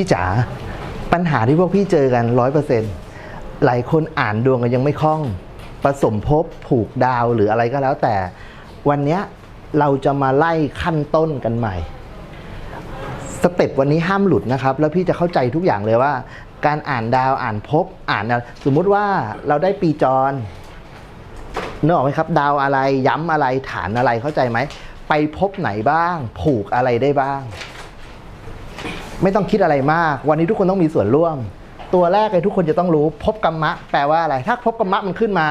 พี่จ๋าปัญหาที่พวกพี่เจอกันร้อยเปอร์เซ็นหลายคนอ่านดวงกันยังไม่คล่องผสมภพผูกดาวหรืออะไรก็แล้วแต่ วันนี้เราจะมาไล่ขั้นต้นกันใหม่ สเต็ปวันนี้ห้ามหลุดนะครับ แล้วพี่จะเข้าใจทุกอย่างเลยว่า การอ่านดาวอ่านภพอ่านสมมุติว่าเราได้ปีจรนึกออกไหมครับ ดาวอะไรย้ำอะไรฐานอะไรเข้าใจไหม ไปพบไหนบ้าง ผูกอะไรได้บ้าง ไม่ต้องคิดอะไรมาก วันนี้ทุกคนต้องมีส่วนร่วม ตัวแรกเลยทุกคนจะต้องรู้ พบกรรมะ แปลว่าอะไร ถ้าพบกรรมะมันขึ้นมา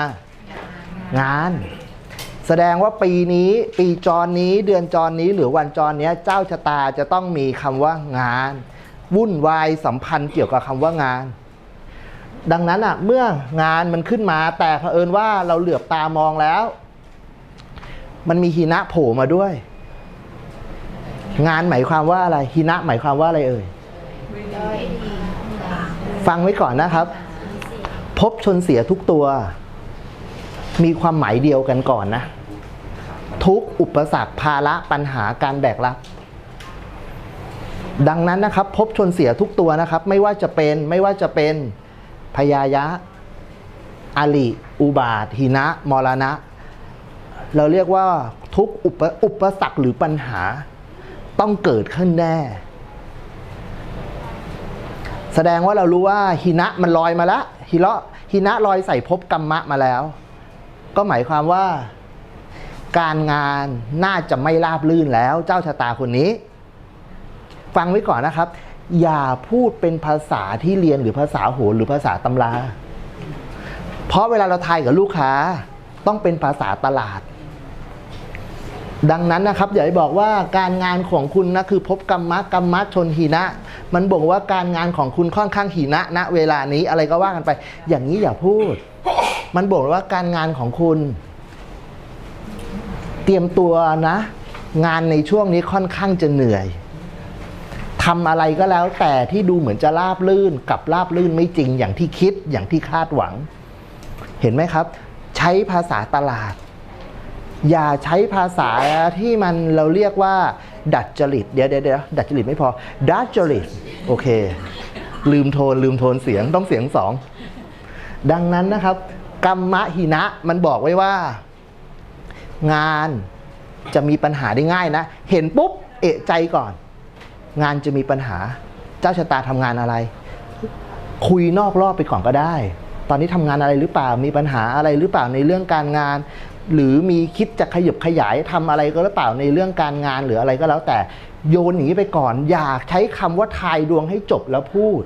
งาน แสดงว่าปีนี้ปีจรนี้เดือนจรนี้หรือวันจรเนี้ยเจ้าชะตาจะต้องมีคำว่างาน วุ่นวายสัมพันธ์เกี่ยวกับคำว่างาน ดังนั้นอะเมื่องานมันขึ้นมา แต่เผอิญว่าเราเหลือบตามองแล้ว มันมีหินะโผล่มาด้วย งานหมายความว่าอะไรหินะหมายความว่าอะไรเอ่ย ฟังไว้ก่อนนะครับ พบชนเสียทุกตัว มีความหมายเดียวกันก่อนนะ ทุกอุปสรรคภาระปัญหาการแบกรับ ดังนั้นนะครับ พบชนเสียทุกตัวนะครับ ไม่ว่าจะเป็นไม่ว่าจะเป็นพยายะอาลิอุบาทหินะ มรณะ เราเรียกว่าทุกอุปอุปสรรคหรือปัญหา ต้องเกิดขึ้นแน่ แสดงว่าเรารู้ว่าหินะมันลอยมาแล้วหิระหินะลอยใส่ภพกรรมะมาแล้ว ก็หมายความว่า การงานน่าจะไม่ราบลื่นแล้ว เจ้าชะตาคนนี้ ฟังไว้ก่อนนะครับ อย่าพูดเป็นภาษาที่เรียนหรือภาษาโหรหรือภาษาตำรา เพราะเวลาเราทายกับลูกค้า ต้องเป็นภาษาตลาด ดังนั้นนะครับอย่าไปบอกว่าการงานของคุณนะคือพบกรรมะกรรมะชนหีนะ มันบอกว่าการงานของคุณค่อนข้างหีนะณเวลานี้อะไรก็ว่ากันไป อย่างนี้อย่าพูด มันบอกว่าการงานของคุณ เตรียมตัวนะ งานในช่วงนี้ค่อนข้างจะเหนื่อยทำอะไรก็แล้วแต่ที่ดูเหมือนจะราบลื่นกับราบลื่นไม่จริงอย่างที่คิดอย่างที่คาดหวัง เห็นไหมครับ ใช้ภาษาตลาด อย่าใช้ภาษาที่มันเราเรียกว่า ดัดจริตเดี๋ยวเดี๋ยวเดี๋ยวดัดจริตไม่พอ ดัดจริต โอเค ลืมโทน ลืมโทนเสียงต้องเสียงสองดังนั้นนะครับ กรรมะหินะมันบอกไว้ว่า งานจะมีปัญหาได้ง่ายนะ เห็นปุ๊บ เอะใจก่อน งานจะมีปัญหา เจ้าชะตาทำงานอะไร คุยนอกรอบไปก่อนก็ได้ ตอนนี้ทำงานอะไรหรือเปล่ามีปัญหาอะไรหรือเปล่าในเรื่องการงาน หรือมีคิดจะขยับขยายทำอะไรก็แล้วเปล่าในเรื่องการงานหรืออะไรก็แล้วแต่โยนอย่างนี้ไปก่อน อยากใช้คำว่าทายดวงให้จบแล้วพูด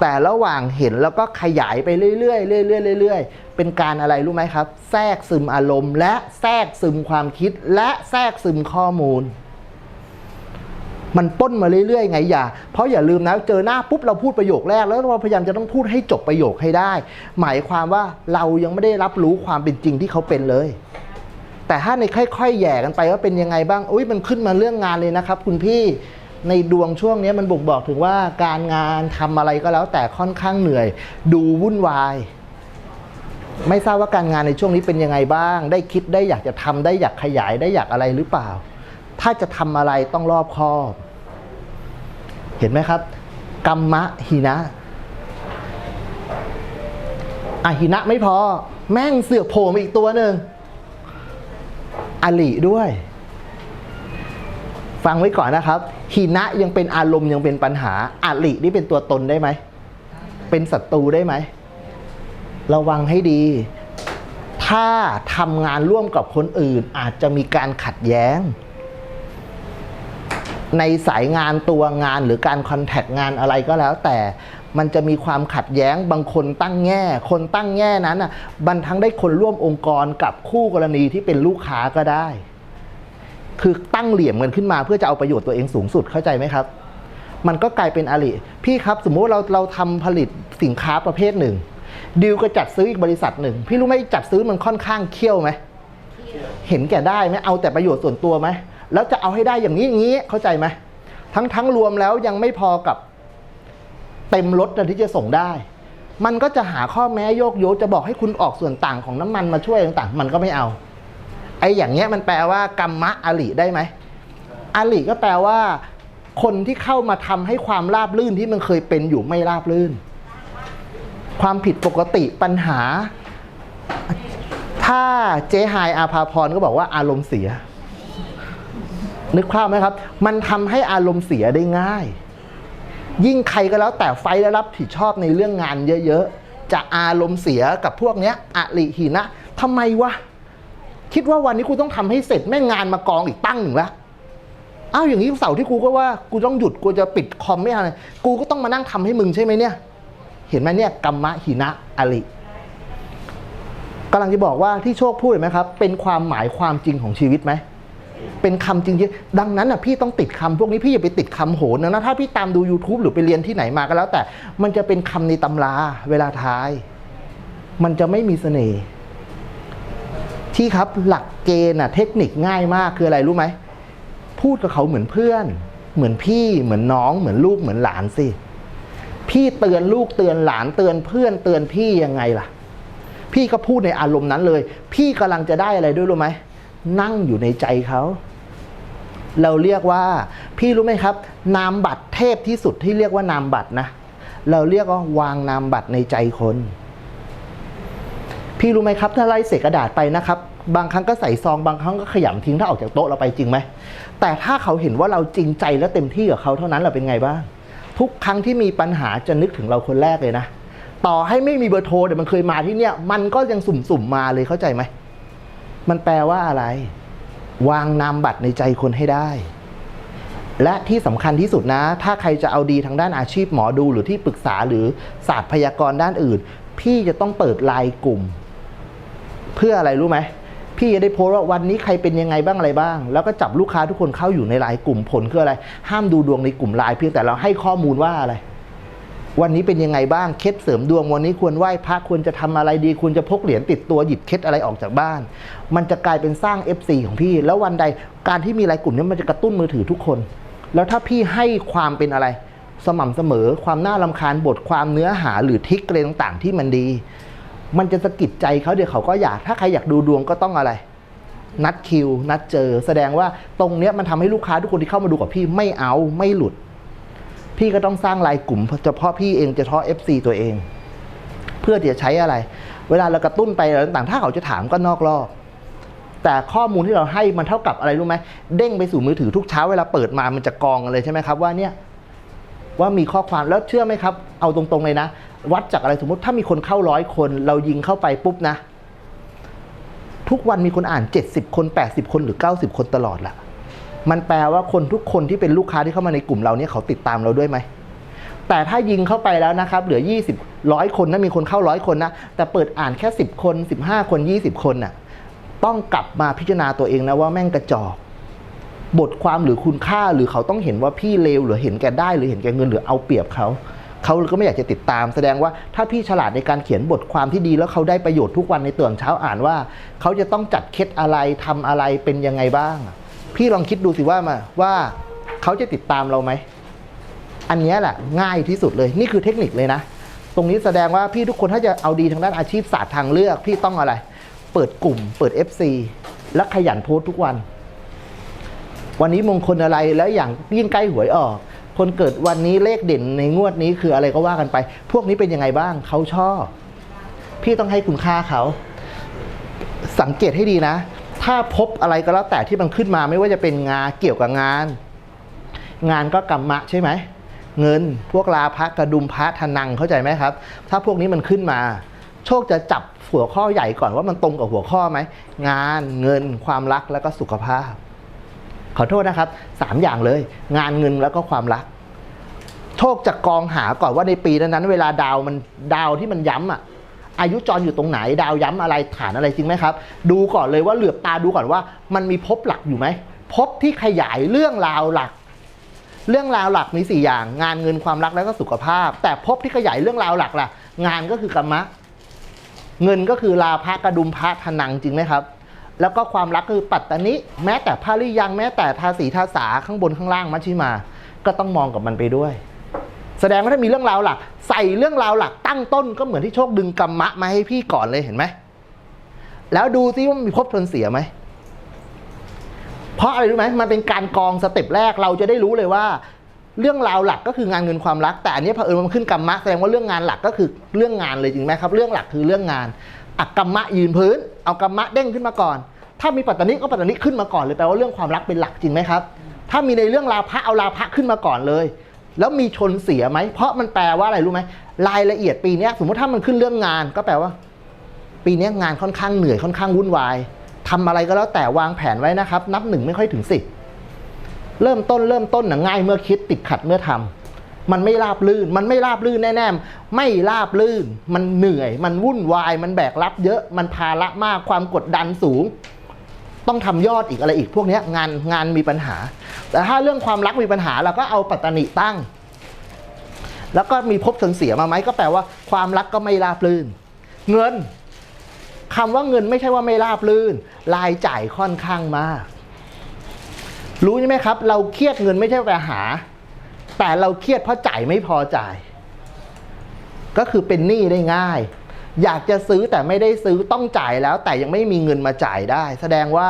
แต่ระหว่างเห็นแล้วก็ขยายไปเรื่อยๆเรื่อยๆเรื่อยๆเป็นการอะไรรู้ไหมครับ แทรกซึมอารมณ์ และแทรกซึมความคิด และแทรกซึมข้อมูล มันป้นมาเรื่อยๆไงอย่า เพราะอย่าลืมนะเจอหน้าปุ๊บเราพูดประโยคแรก แล้วเราพยายามจะต้องพูดให้จบประโยคให้ได้ หมายความว่าเรายังไม่ได้รับรู้ความเป็นจริงที่เขาเป็นเลย แต่ถ้าในค่อยๆแย่กันไปว่าเป็นยังไงบ้างอุ้ยมันขึ้นมาเรื่องงานเลยนะครับ คุณพี่ในดวงช่วงนี้มันบ่งบอกถึงว่าการงานทำอะไรก็แล้วแต่ค่อนข้างเหนื่อย ดูวุ่นวาย ไม่ทราบว่าการงานในช่วงนี้เป็นยังไงบ้าง ได้คิดได้อยากจะทำได้อยากขยายได้อยากอะไรหรือเปล่า ถ้าจะทำอะไรต้องรอบคอบ เห็นไหมครับ กรรมะหินะอะหินะไม่พอ แม่งเสือกโผล่มาอีกตัวหนึ่งอลิด้วย ฟังไว้ก่อนนะครับ หินะยังเป็นอารมณ์ยังเป็นปัญหาอลินี่เป็นตัวตนได้ไหม เป็นศัตรูได้ไหม ระวังให้ดี ถ้าทำงานร่วมกับคนอื่นอาจจะมีการขัดแย้ง ในสายงานตัวงานหรือการคอนแทคงานอะไรก็แล้ว แต่มันจะมีความขัดแย้งบางคนตั้งแง่ คนตั้งแง่นั้นอะบันทั้งได้คนร่วมองค์กรกับคู่กรณีที่เป็นลูกค้าก็ได้ คือตั้งเหลี่ยมกันขึ้นมาเพื่อจะเอาประโยชน์ตัวเองสูงสุดเข้าใจไหมครับ มันก็กลายเป็นอริพี่ครับ สมมุติเราเราทำผลิตสินค้าประเภทหนึ่งดีลก็จัดซื้ออีกบริษัทหนึ่ง พี่รู้ไหมจัดซื้อมันค่อนข้างเคี่ยวไหมเห็นแก่ได้ไหมเอาแต่ประโยชน์ส่วนตัวไหม แล้วจะเอาให้ได้อย่างนี้อย่างนี้เข้าใจไหมทั้งทั้งรวมแล้วยังไม่พอกับเต็มรถที่จะส่งได้ มันก็จะหาข้อแม้โยกโยจะบอกให้คุณออกส่วนต่างของน้ำมันมาช่วยต่างๆ มันก็ไม่เอาไอ้อย่างเงี้ยมันแปลว่ากรรมะอลิได้ไหมอลิก็แปลว่า คนที่เข้ามาทำให้ความราบลื่นที่มันเคยเป็นอยู่ไม่ราบลื่น ความผิดปกติปัญหา ถ้าเจ๊ไฮายอาภาพรก็บอกว่าอารมณ์เสีย นึกภาพไหมครับ มันทำให้อารมณ์เสียได้ง่าย ยิ่งใครก็แล้วแต่ไฟและรับผิดชอบในเรื่องงานเยอะๆ จะอารมณ์เสียกับพวกเนี้ยอริหินะทำไมวะ คิดว่าวันนี้กูต้องทำให้เสร็จแม่งงานมากองอีกตั้งหนึ่งละอ้าวอย่างนี้เสาร์ที่กูก็ว่ากูต้องหยุดกูจะปิดคอมไม่อะไรกูก็ต้องมานั่งทำให้มึงใช่ไหมเนี่ย เห็นไหมเนี่ยกรรมะหินะอริกำลังจะบอกว่าที่โชคพูดเห็นไหมครับ เป็นความหมายความจริงของชีวิตไหม เป็นคำจริงๆดังนั้นอะพี่ต้องติดคำพวกนี้พี่อย่าไปติดคำโหนนะถ้าพี่ตามดู YouTube หรือไปเรียนที่ไหนมาก็แล้ว แต่มันจะเป็นคำในตำราเวลาท้าย มันจะไม่มีเสน่ห์ที่ครับหลักเกณฑ์อะเทคนิคง่ายมากคืออะไรรู้ไหมพูดกับเขาเหมือนเพื่อน เหมือนพี่เหมือนน้อง เหมือนลูกเหมือนหลานสิพี่เตือนลูกเตือนหลานเตือนเพื่อนเตือนพี่ยังไงล่ะ พี่ก็พูดในอารมณ์นั้นเลย พี่กำลังจะได้อะไรด้วยรู้ไหม นั่งอยู่ในใจเขา เราเรียกว่า พี่รู้ไหมครับ นามบัตรเทพที่สุดที่เรียกว่านามบัตรนะ เราเรียกว่าวางนามบัตรในใจคน พี่รู้ไหมครับ ถ้าไล่เศษกระดาษไปนะครับ บางครั้งก็ใส่ซองบางครั้งก็ขยำทิ้งถ้าออกจากโต๊ะเราไปจริงไหมแต่ถ้าเขาเห็นว่าเราจริงใจและเต็มที่กับเขาเท่านั้นเราเป็นไงบ้างทุกครั้งที่มีปัญหาจะนึกถึงเราคนแรกเลยนะ ต่อให้ไม่มีเบอร์โทรเดี๋ยวมันเคยมาที่เนี่ย มันก็ยังสุ่มๆมาเลยเข้าใจไหม มันแปลว่าอะไร วางนามบัตรในใจคนให้ได้ และที่สำคัญที่สุดนะ ถ้าใครจะเอาดีทางด้านอาชีพหมอดูหรือที่ปรึกษาหรือศาสตร์พยากรณ์ด้านอื่น พี่จะต้องเปิดไลน์กลุ่ม เพื่ออะไรรู้ไหมพี่จะได้โพสต์ว่าวันนี้ใครเป็นยังไงบ้างอะไรบ้าง แล้วก็จับลูกค้าทุกคนเข้าอยู่ในไลน์กลุ่มผลคืออะไร ห้ามดูดวงในกลุ่มไลน์เพียงแต่เราให้ข้อมูลว่าอะไร วันนี้เป็นยังไงบ้างเคล็ดเสริมดวงวันนี้ควรไหว้พระควรจะทำอะไรดีควรจะพกเหรียญติดตัวหยิบเคล็ดอะไรออกจากบ้าน มันจะกลายเป็นสร้าง FC ของพี่ แล้ววันใดการที่มีไลน์กลุ่มนี้มันจะกระตุ้นมือถือทุกคน แล้วถ้าพี่ให้ความเป็นอะไร สม่ำเสมอ ความน่ารำคาญบทความเนื้อหาหรือทิกอะไรต่างๆ ที่มันดี มันจะสะกิดใจเขาเดี๋ยวเขาก็อยากถ้าใครอยากดูดวงก็ต้องอะไรนัดคิว นัดเจอ แสดงว่าตรงเนี้ยมันทำให้ลูกค้าทุกคนที่เข้ามาดูกับพี่ไม่เอาไม่หลุด พี่ก็ต้องสร้างลน์กลุ่มเฉพาะพี่เองจะเฉพาะ FC ตัวเอง เพื่อที่จะใช้อะไร เวลาเรากระตุ้นไปอะไรต่างๆ ถ้าเขาจะถามก็นอกรอบ แต่ข้อมูลที่เราให้มันเท่ากับอะไรรู้ไหมเด้งไปสู่มือถือทุกเช้าเวลาเปิดมามันจะกองเลยใช่ไหมครับว่าเนี่ยว่ามีข้อความแล้วเชื่อไหมครับ เอาตรงๆเลยนะ วัดจากอะไรสมมติถ้ามีคนเข้าร้อยคน เรายิงเข้าไปปุ๊บนะ ทุกวันมีคนอ่าน 70 คน 80 คนหรือ 90 คนตลอดล่ะ มันแปลว่าคนทุกคนที่เป็นลูกค้าที่เข้ามาในกลุ่มเราเนี่ยเขาติดตามเราด้วยไหมแต่ถ้ายิงเข้าไปแล้วนะครับ เหลือ 20ร้อยคนนะมีคนเข้าร้อยคนนะ แต่เปิดอ่านแค่ 10 คน 15 คน 20 คนน่ะต้องกลับมาพิจารณาตัวเองนะว่าแม่งกระจอกบทความหรือคุณค่าหรือเขาต้องเห็นว่าพี่เลวหรือเห็นแก่ได้หรือเห็นแก่เงินหรือเอาเปรียบเขาเขาก็ไม่อยากจะติดตาม แสดงว่าถ้าพี่ฉลาดในการเขียนบทความที่ดีแล้วเขาได้ประโยชน์ทุกวันในตื่นเช้าอ่านว่า เขาจะต้องจัดเคล็ดอะไรทำอะไรเป็นยังไงบ้าง พี่ลองคิดดูสิว่ามาว่าเขาจะติดตามเราไหม อันนี้แหละง่ายที่สุดเลย นี่คือเทคนิคเลยนะ ตรงนี้แสดงว่าพี่ทุกคนถ้าจะเอาดีทางด้านอาชีพศาสตร์ทางเลือก พี่ต้องอะไร เปิดกลุ่ม เปิด FC และขยันโพสทุกวัน วันนี้มงคลอะไรแล้วอย่างยิ่งใกล้หวยออก คนเกิดวันนี้เลขเด่นในงวดนี้คืออะไรก็ว่ากันไป พวกนี้เป็นยังไงบ้างเขาชอบ พี่ต้องให้คุณค่าเขา สังเกตให้ดีนะ ถ้าพบอะไรก็แล้วแต่ที่มันขึ้นมาไม่ว่าจะเป็นงาเกี่ยวกับงาน งานก็กรรมะใช่ไหมเงินพวกลาพระกระดุมพระทนังเข้าใจไหมครับ ถ้าพวกนี้มันขึ้นมา โชคจะจับหัวข้อใหญ่ก่อนว่ามันตรงกับหัวข้อไหมงานเงินความรักแล้วก็สุขภาพ ขอโทษนะครับสามอย่างเลย งานเงินแล้วก็ความรัก โชคจะกองหาก่อนว่าในปีนั้นๆเวลาดาวมันดาวที่มันย้ำอะ อายุจรอยู่ตรงไหน ดาวย้ำอะไรฐานอะไรจริงไหมครับ ดูก่อนเลยว่าเหลือบตาดูก่อนว่า มันมีภพหลักอยู่ไหมภพที่ขยายเรื่องราวหลัก เรื่องราวหลักมีสี่อย่าง งานเงินความรักแล้วก็สุขภาพ แต่ภพที่ขยายเรื่องราวหลักล่ะ งานก็คือกรรมะ เงินก็คือลาภกระดุมพระทนังจริงไหมครับ แล้วก็ความรักคือปัตตนิแม้แต่ภาริยังแม้แต่ทาสีทาสาข้างบนข้างล่างมัชชิมา ก็ต้องมองกับมันไปด้วย แสดงว่าถ้ามีเรื่องราวหลัก ใส่เรื่องราวหลักตั้งต้นก็เหมือนที่โชคดึงกรรมะมาให้พี่ก่อนเลยเห็นไหมแล้วดูซิว่ามีภพทนเสียไหมเพราะอะไรรู้ไหมมันเป็นการกองสเต็ปแรกเราจะได้รู้เลยว่า เรื่องราวหลักก็คืองานเงินความรัก แต่อันนี้เผอิญมันขึ้นกรรมะแสดงว่าเรื่องงานหลักก็คือเรื่องงานเลยจริงไหมครับ เรื่องหลักคือเรื่องงานอักกรรมะยืนพื้น เอากรรมะเด้งขึ้นมาก่อน ถ้ามีปัตตานิก็ปัตตานิขึ้นมาก่อนเลยแปลว่าเรื่องความรักเป็นหลักจริงไหมครับ ถ้ามีในเรื่องราพะเอาราพะขึ้นมาก่อนเลย แล้วมีชนเสียไหม เพราะมันแปลว่าอะไรรู้ไหมรายละเอียดปีนี้สมมติถ้ามันขึ้นเรื่องงาน ก็แปลว่า ปีนี้งานค่อนข้างเหนื่อยค่อนข้างวุ่นวายทำอะไรก็แล้วแต่วางแผนไว้นะครับ นับหนึ่งไม่ค่อยถึงสิบเริ่มต้นเริ่มต้นนะง่ายเมื่อคิดติดขัดเมื่อทำมันไม่ราบลื่น มันไม่ราบลื่นแน่ๆไม่ราบลื่น มันเหนื่อย มันวุ่นวาย มันแบกรับเยอะมันภาระมากความกดดันสูง ต้องทำยอดอีกอะไรอีกพวกนี้งานงานมีปัญหา แต่ถ้าเรื่องความรักมีปัญหาเราก็เอาปัตตานิตั้ง แล้วก็มีภพชนเสียมาไหมก็แปลว่า ความรักก็ไม่ราบลื่น เงินคำว่าเงินไม่ใช่ว่าไม่ราบลื่น รายจ่ายค่อนข้างมาก รู้ใช่ไหมครับ เราเครียดเงินไม่ใช่ปัญหา แต่เราเครียดเพราะจ่ายไม่พอจ่าย ก็คือเป็นหนี้ได้ง่าย อยากจะซื้อแต่ไม่ได้ซื้อต้องจ่ายแล้ว แต่ยังไม่มีเงินมาจ่ายได้ แสดงว่า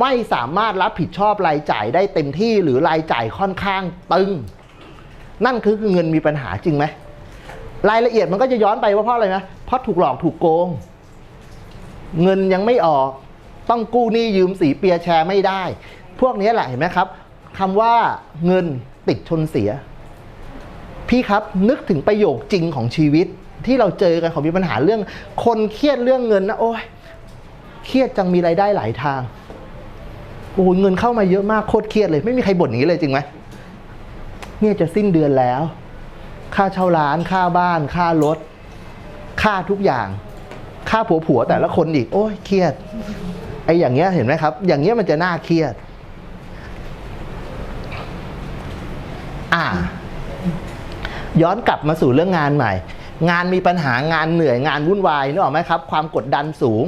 ไม่สามารถรับผิดชอบรายจ่ายได้เต็มที่หรือรายจ่ายค่อนข้างตึง นั่นคือเงินมีปัญหาจริงไหมรายละเอียดมันก็จะย้อนไปว่าเพราะอะไรนะเพราะถูกหลอกถูกโกง เงินยังไม่ออก ต้องกู้หนี้ยืมสีเปียแชร์ไม่ได้ พวกนี้แหละเห็นไหมครับคำว่าเงินติดชนเสีย พี่ครับนึกถึงประโยคจริงของชีวิตที่เราเจอกันของมีปัญหาเรื่อง คนเครียดเรื่องเงินนะโอ้ยเครียดจังมีรายได้หลายทาง โอ้เงินเข้ามาเยอะมากโคตรเครียดเลยไม่มีใครบ่นอย่างนี้เลยจริงไหมเนี่ยจะสิ้นเดือนแล้ว ค่าเช่าร้าน ค่าบ้าน ค่ารถ ค่าทุกอย่าง ค่าผัวผัวแต่ละคนอีก โอ้ยเครียดไอ้อย่างเงี้ยเห็นไหมครับ อย่างเงี้ยมันจะน่าเครียด อ่า ย้อนกลับมาสู่เรื่องงานใหม่ งานมีปัญหางานเหนื่อยงานวุ่นวายนึกออกไหมครับ ความกดดันสูง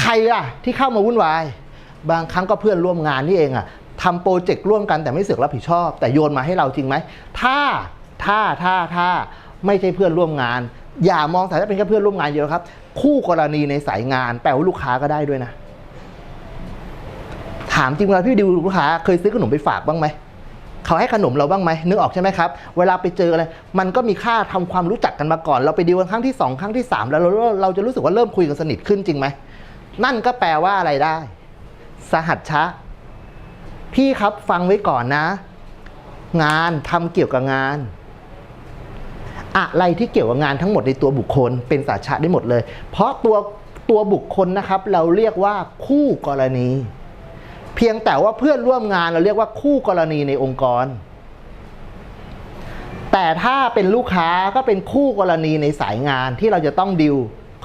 ใครล่ะ ที่เข้ามาวุ่นวาย บางครั้งก็เพื่อนร่วมงานนี่เองอะทำโปรเจกต์ร่วมกันแต่ไม่เสือกรับผิดชอบ แต่โยนมาให้เราจริงไหมถ้าถ้าถ้าถ้าไม่ใช่เพื่อนร่วมงาน อย่ามองสายว่าเป็นแค่เพื่อนร่วมงานเดียวครับ คู่กรณีในสายงาน แปลว่าลูกค้าก็ได้ด้วยนะ ถามจริงเวลาพี่ดิวลูกค้าเคยซื้อขนมไปฝากบ้างไหมเขาให้ขนมเราบ้างไหมนึกออกใช่ไหมครับ เวลาไปเจออะไร มันก็มีค่าทำความรู้จักกันมาก่อน เราไปดีลกันครั้งที่สองครั้งที่สามแล้วเราเราจะรู้สึกว่าเริ่มคุยกันสนิทขึ้นจริงไหม นั่นก็แปลว่าอะไรได้ สหัชชะ พี่ครับฟังไว้ก่อนนะ งานทำเกี่ยวกับงาน อะไรที่เกี่ยวกับงานทั้งหมดในตัวบุคคลเป็นสาชะได้หมดเลย เพราะตัวตัวบุคคลนะครับ เราเรียกว่าคู่กรณี เพียงแต่ว่าเพื่อนร่วมงานเราเรียกว่าคู่กรณีในองค์กร แต่ถ้าเป็นลูกค้าก็เป็นคู่กรณีในสายงานที่เราจะต้องดิว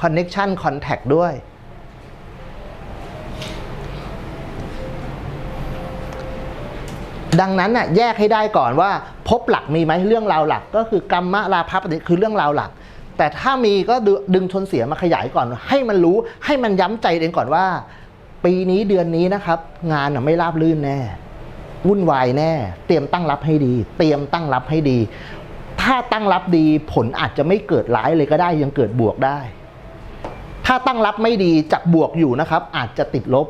connection contact ด้วย ดังนั้นน่ะแยกให้ได้ก่อนว่าพบหลักมีไหมเรื่องราวหลัก ก็คือกรรมะลาภปฏิคือเรื่องราวหลัก แต่ถ้ามีก็ดึงชนเสียมาขยายก่อน ให้มันรู้ให้มันย้ำใจเองก่อนว่า ปีนี้เดือนนี้นะครับ งานไม่ราบรื่นแน่ วุ่นวายแน่ เตรียมตั้งรับให้ดี เตรียมตั้งรับให้ดี ถ้าตั้งรับดีผลอาจจะไม่เกิดร้ายเลยก็ได้ยังเกิดบวกได้ ถ้าตั้งรับไม่ดีจากบวกอยู่นะครับ อาจจะติดลบ